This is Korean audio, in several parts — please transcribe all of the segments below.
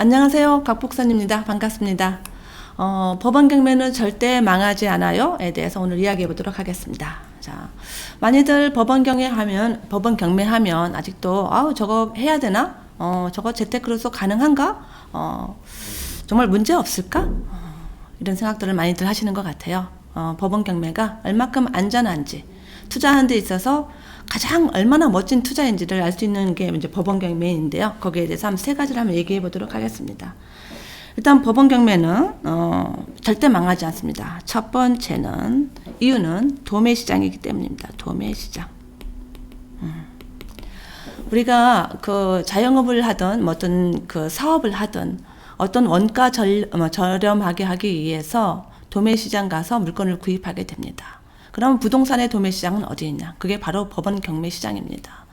안녕하세요. 곽복선입니다. 반갑습니다. 어, 법원 경매는 절대 망하지 않아요.에 대해서 오늘 이야기해 보도록 하겠습니다. 자, 많이들 법원 경매하면 법원 경매하면 아직도 아우 저거 해야 되나? 어, 저거 재테크로서 가능한가? 어, 정말 문제 없을까? 어, 이런 생각들을 많이들 하시는 것 같아요. 어, 법원 경매가 얼마큼 안전한지 투자하는 데 있어서 가장 얼마나 멋진 투자인지를 알 수 있는 게 이제 법원 경매인데요. 거기에 대해서 한 세 가지를 한번 얘기해 보도록 하겠습니다. 일단 법원 경매는 어, 절대 망하지 않습니다. 첫 번째는 이유는 도매 시장이기 때문입니다. 도매 시장. 음. 우리가 그 자영업을 하든 뭐 어떤 그 사업을 하든 어떤 원가 절, 뭐 저렴하게 하기 위해서 도매 시장 가서 물건을 구입하게 됩니다. 그럼 부동산의 도매 시장은 어디 있냐? 그게 바로 법원 경매 시장입니다.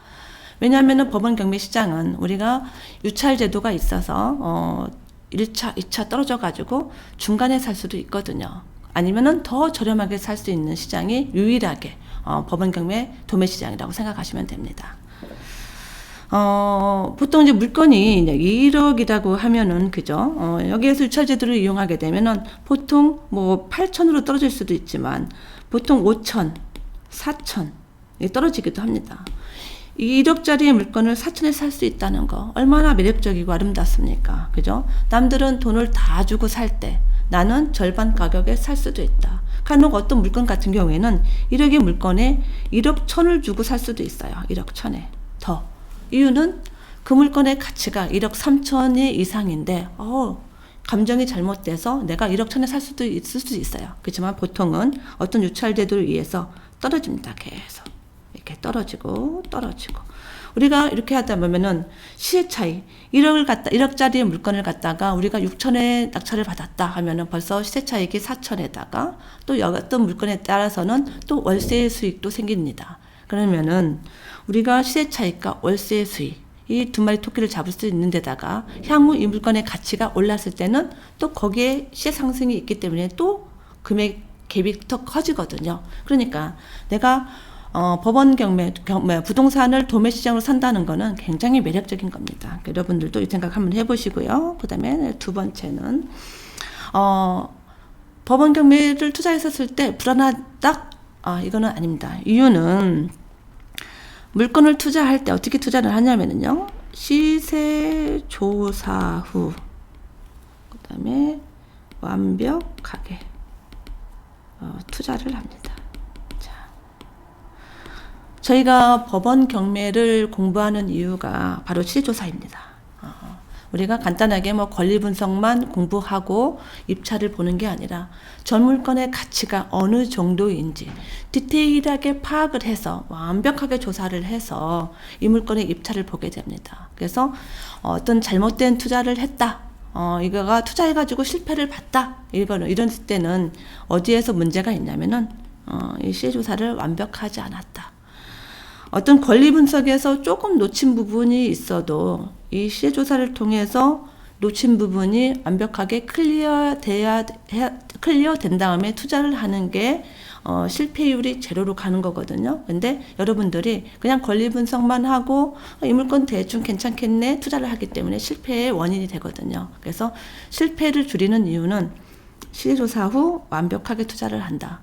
왜냐하면 법원 경매 시장은 우리가 유찰 제도가 있어서 어 1차, 2차 떨어져 가지고 중간에 살 수도 있거든요. 아니면은 더 저렴하게 살 수 있는 시장이 유일하게 어, 법원 경매 도매 시장이라고 생각하시면 됩니다. 어, 보통 이제 물건이 이제 1억이라고 하면은, 그죠? 어, 여기에서 유찰제도를 이용하게 되면은 보통 뭐 8천으로 떨어질 수도 있지만 보통 5천, 4천, 떨어지기도 합니다. 1억짜리 물건을 4천에 살 수 있다는 거 얼마나 매력적이고 아름답습니까? 그죠? 남들은 돈을 다 주고 살 때 나는 절반 가격에 살 수도 있다. 간혹 어떤 물건 같은 경우에는 1억의 물건에 1억 천을 주고 살 수도 있어요. 1억 천에 더. 이유는 그 물건의 가치가 1억 3천이 이상인데, 어, 감정이 잘못돼서 내가 1억 천에 살 수도 있을 수 있어요. 그렇지만 보통은 어떤 유찰 제도를 위해서 떨어집니다. 계속. 이렇게 떨어지고, 떨어지고. 우리가 이렇게 하다 보면은 시세 차이, 1억을 갖다, 1억짜리 물건을 갖다가 우리가 6천에 낙찰을 받았다 하면은 벌써 시세 차익이 4천에다가 또 어떤 물건에 따라서는 또 월세 수익도 생깁니다. 그러면은 우리가 시세 차익과 월세 수익 이 두 마리 토끼를 잡을 수 있는 데다가 향후 이 물건의 가치가 올랐을 때는 또 거기에 시세 상승이 있기 때문에 또 금액 갭이 더 커지거든요. 그러니까 내가 어, 법원 경매, 경매, 부동산을 도매 시장으로 산다는 거는 굉장히 매력적인 겁니다. 그러니까 여러분들도 이 생각 한번 해보시고요. 그 다음에 두 번째는, 어, 법원 경매를 투자했었을 때 불안하다? 아, 이거는 아닙니다. 이유는 물건을 투자할 때 어떻게 투자를 하냐면요. 시세 조사 후, 그 다음에 완벽하게 어, 투자를 합니다. 자, 저희가 법원 경매를 공부하는 이유가 바로 시조사입니다. 어, 우리가 간단하게 뭐 권리 분석만 공부하고 입찰을 보는 게 아니라 전 물건의 가치가 어느 정도인지 디테일하게 파악을 해서 완벽하게 조사를 해서 이 물건의 입찰을 보게 됩니다. 그래서 어떤 잘못된 투자를 했다. 어, 이거가 투자해가지고 실패를 봤다. 이거는, 이런 때는 어디에서 문제가 있냐면은, 어, 이 시세 조사를 완벽하지 않았다. 어떤 권리 분석에서 조금 놓친 부분이 있어도 이 시세 조사를 통해서 놓친 부분이 완벽하게 클리어 돼야, 클리어 된 다음에 투자를 하는 게 어, 실패율이 제로로 가는 거거든요. 근데 여러분들이 그냥 권리 분석만 하고 어, 이 물건 대충 괜찮겠네 투자를 하기 때문에 실패의 원인이 되거든요. 그래서 실패를 줄이는 이유는 시세조사 후 완벽하게 투자를 한다.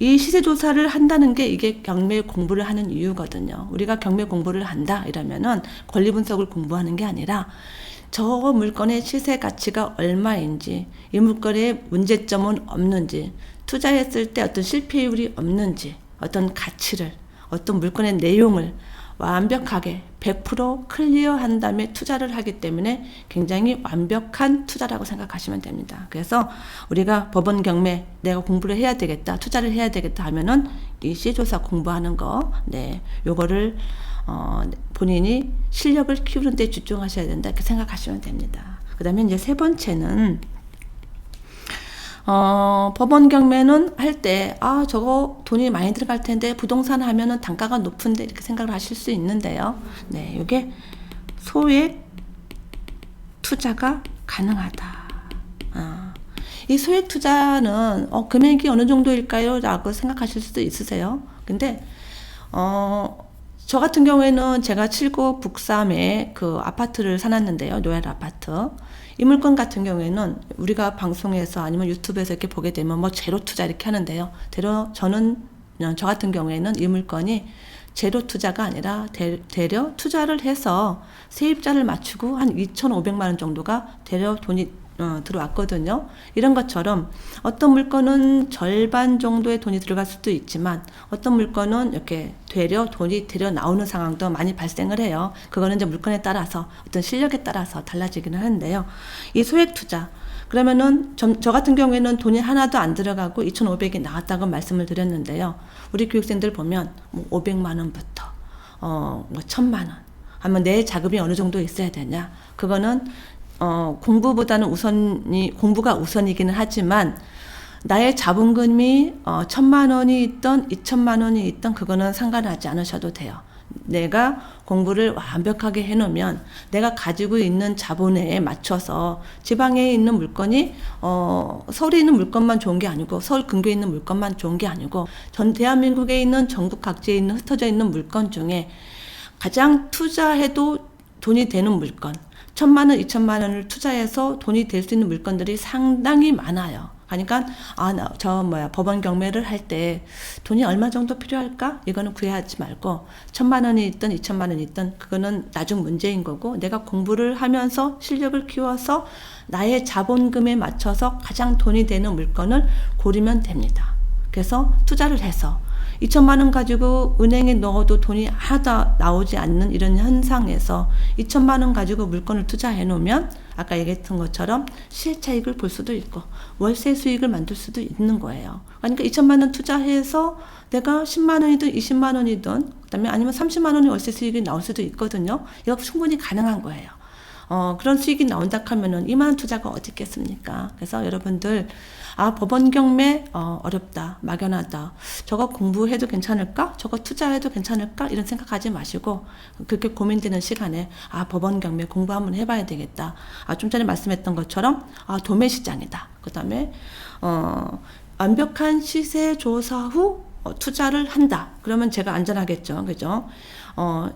이 시세 조사를 한다는 게 이게 경매 공부를 하는 이유거든요. 우리가 경매 공부를 한다 이러면은 권리 분석을 공부하는 게 아니라 저 물건의 시세 가치가 얼마인지, 이 물건의 문제점은 없는지, 투자했을 때 어떤 실패율이 없는지, 어떤 가치를, 어떤 물건의 내용을 완벽하게 100% 클리어한 다음에 투자를 하기 때문에 굉장히 완벽한 투자라고 생각하시면 됩니다. 그래서 우리가 법원 경매 내가 공부를 해야 되겠다, 투자를 해야 되겠다 하면은 이 시조사 공부하는 거, 네, 요거를 어, 본인이 실력을 키우는 데 집중하셔야 된다 이렇게 생각하시면 됩니다. 그 다음에 이제 세 번째는 어, 법원 경매는 할 때, 아, 저거 돈이 많이 들어갈 텐데, 부동산 하면은 단가가 높은데, 이렇게 생각을 하실 수 있는데요. 네, 이게 소액 투자가 가능하다. 어. 이 소액 투자는, 어, 금액이 어느 정도일까요? 라고 생각하실 수도 있으세요. 근데, 어, 저 같은 경우에는 제가 칠곡 북삼에 그 아파트를 사놨는데요. 노엘 아파트. 이 물건 같은 경우에는 우리가 방송에서 아니면 유튜브에서 이렇게 보게 되면 뭐 제로 투자 이렇게 하는데요. 대려 저는 어, 저 같은 경우에는 이 물건이 제로 투자가 아니라 대, 대려 투자를 해서 세입자를 맞추고 한 2,500만 원 정도가 대려 돈이 어, 들어왔거든요. 이런 것처럼 어떤 물건은 절반 정도의 돈이 들어갈 수도 있지만 어떤 물건은 이렇게 되려 돈이 들여 나오는 상황도 많이 발생을 해요. 그거는 이제 물건에 따라서 어떤 실력에 따라서 달라지기는 하는데요. 이 소액 투자 그러면은 저, 저 같은 경우에는 돈이 하나도 안 들어가고 2,500이 나왔다고 말씀을 드렸는데요. 우리 교육생들 보면 뭐 500만 원부터 어뭐 1,000만 원 하면 내 자금이 어느 정도 있어야 되냐? 그거는 어, 공부보다는 우선이, 공부가 우선이기는 하지만, 나의 자본금이 어, 천만 원이 있던 이천만 원이 있던 그거는 상관하지 않으셔도 돼요. 내가 공부를 완벽하게 해놓으면 내가 가지고 있는 자본에 맞춰서 지방에 있는 물건이 어, 서울에 있는 물건만 좋은 게 아니고 서울 근교에 있는 물건만 좋은 게 아니고 전 대한민국에 있는 전국 각지에 있는 흩어져 있는 물건 중에 가장 투자해도 돈이 되는 물건 천만 원, 이천만 원을 투자해서 돈이 될 수 있는 물건들이 상당히 많아요. 그러니까 아, 나, 저 뭐야 법원 경매를 할 때 돈이 얼마 정도 필요할까? 이거는 구애하지 말고 천만 원이 있든 이천만 원이 있든 그거는 나중 문제인 거고 내가 공부를 하면서 실력을 키워서 나의 자본금에 맞춰서 가장 돈이 되는 물건을 고르면 됩니다. 그래서 투자를 해서 2천만 원 가지고 은행에 넣어도 돈이 하나도 나오지 않는 이런 현상에서 2천만 원 가지고 물건을 투자해 놓으면 아까 얘기했던 것처럼 실차익을 볼 수도 있고 월세 수익을 만들 수도 있는 거예요. 그러니까 2천만 원 투자해서 내가 10만 원이든 20만 원이든 그다음에 아니면 30만 원의 월세 수익이 나올 수도 있거든요. 이거 충분히 가능한 거예요. 어, 그런 수익이 나온다 하면은 이만한 투자가 어디 있겠습니까? 그래서 여러분들, 아, 법원 경매, 어, 어렵다, 막연하다. 저거 공부해도 괜찮을까? 저거 투자해도 괜찮을까? 이런 생각하지 마시고, 그렇게 고민되는 시간에, 아, 법원 경매 공부 한번 해봐야 되겠다. 아, 좀 전에 말씀했던 것처럼, 아, 도매 시장이다. 그 다음에, 어, 완벽한 시세 조사 후 어, 투자를 한다. 그러면 제가 안전하겠죠. 그죠? 어,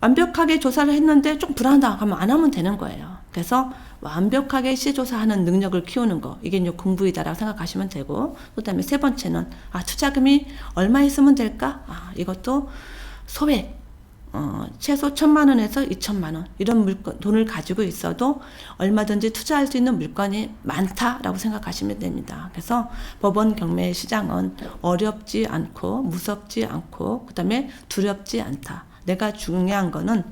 완벽하게 조사를 했는데 좀 불안하다 하면 안 하면 되는 거예요. 그래서 완벽하게 시조사하는 능력을 키우는 거 이게 이제 공부이다라고 생각하시면 되고 그다음에 세 번째는 아 투자금이 얼마 있으면 될까? 아 이것도 소액 어, 최소 천만 원에서 이천만 원 이런 물건 돈을 가지고 있어도 얼마든지 투자할 수 있는 물건이 많다라고 생각하시면 됩니다. 그래서 법원 경매 시장은 어렵지 않고 무섭지 않고 그다음에 두렵지 않다. 내가 중요한 거는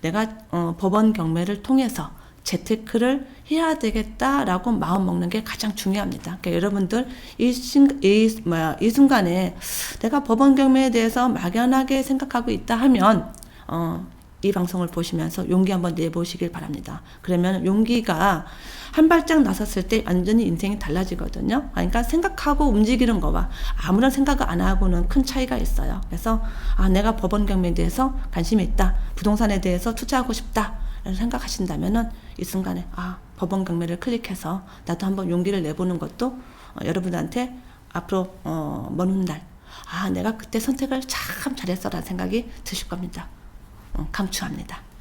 내가 어, 법원 경매를 통해서 재테크를 해야 되겠다라고 마음 먹는 게 가장 중요합니다. 그러니까 여러분들 이, 신, 이 뭐야 이 순간에 내가 법원 경매에 대해서 막연하게 생각하고 있다 하면 어, 이 방송을 보시면서 용기 한번 내보시길 바랍니다. 그러면 용기가 한 발짝 나섰을 때 완전히 인생이 달라지거든요. 그러니까 생각하고 움직이는 거와 아무런 생각을 안 하고는 큰 차이가 있어요. 그래서 아 내가 법원 경매에 대해서 관심이 있다. 부동산에 대해서 투자하고 싶다. 생각하신다면은 이 순간에 아 법원 경매를 클릭해서 나도 한번 용기를 내보는 것도 어, 여러분한테 앞으로 어, 먼 훗날 아 내가 그때 선택을 참 잘했어라는 생각이 드실 겁니다. 어, 강추합니다.